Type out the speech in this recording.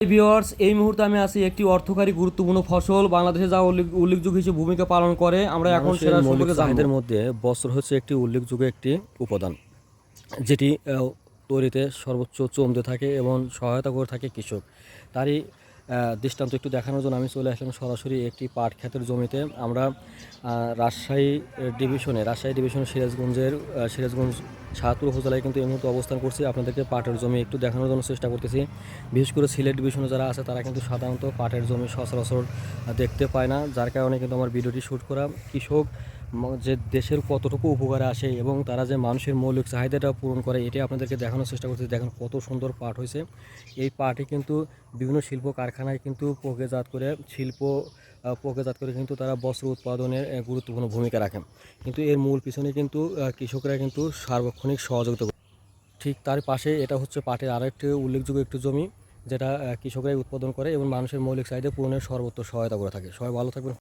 Viewers এই মুহূর্তে আমি আছি একটি অর্থকারী গুরুত্বপূর্ণ ফসল। বাংলাদেশে যা উল্লেখ- উল্লেখযোগ্য হিসেবে ভূমিকা পালন করে আমরা এখন সেরা সম্পর্কে চাহিদার মধ্যে বস্ত্র হচ্ছে একটি উল্লেখযোগ্য একটি উপাদান যেটি তৈরিতে সর্বোচ্চ চমতে থাকে এবং সহায়তা করে থাকে কৃষক। তারই দৃষ্টান্ত একটু দেখানোর জন্য আমি চলে আসলাম সরাসরি একটি পাট ক্ষেতের জমিতে। আমরা রাজশাহী ডিভিশনে, রাজশাহী ডিভিশন সিরাজগঞ্জের সিরাজগঞ্জ সাহাতুর উপজেলায় কিন্তু এই মুহূর্তে অবস্থান করছি। আপনাদেরকে পাটের জমি একটু দেখানোর জন্য চেষ্টা করতেছি। বিশেষ করে সিলেট ডিভিশনে যারা আছে, তারা কিন্তু সাধারণত পাটের জমি সচরাচর দেখতে পায় না। যার কারণে কিন্তু আমার ভিডিওটি শ্যুট করা। কৃষক যে দেশের কতটুকু উপকারে আসে এবং তারা যে মানুষের মৌলিক চাহিদাটা পূরণ করে এটি আপনাদেরকে দেখানোর চেষ্টা করছি। দেখেন কত সুন্দর পাট হয়েছে। এই পাটে কিন্তু বিভিন্ন শিল্প কারখানায় কিন্তু প্রক্রিয়াজাত করে, শিল্প প্রক্রিয়াজাত করে কিন্তু তারা বস্ত্র উৎপাদনের গুরুত্বপূর্ণ ভূমিকা রাখেন। কিন্তু এর মূল পিছনে কিন্তু কৃষকরা কিন্তু সার্বক্ষণিক সহযোগিতা। ঠিক তার পাশে এটা হচ্ছে পাটের আরেকটি উল্লেখযোগ্য একটি জমি, যেটা কৃষকরাই উৎপাদন করে এবং মানুষের মৌলিক চাহিদা পূরণের সর্বোচ্চ সহায়তা করে থাকে। সবাই ভালো থাকবেন।